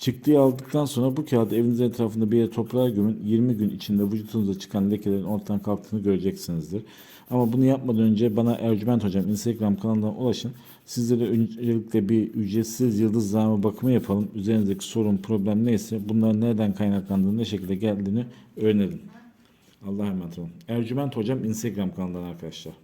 Çıktıyı aldıktan sonra bu kağıdı evinizin etrafında bir yere toprağa gömün. 20 gün içinde vücudunuza çıkan lekelerin ortadan kalktığını göreceksinizdir. Ama bunu yapmadan önce bana Ercüment Hocam Instagram kanalından ulaşın. Sizlere öncelikle bir ücretsiz yıldız zarfı bakımı yapalım. Üzerinizdeki sorun, problem neyse bunların nereden kaynaklandığını, ne şekilde geldiğini öğrenelim. Allah'a emanet olun. Ercüment Hocam Instagram kanalından arkadaşlar.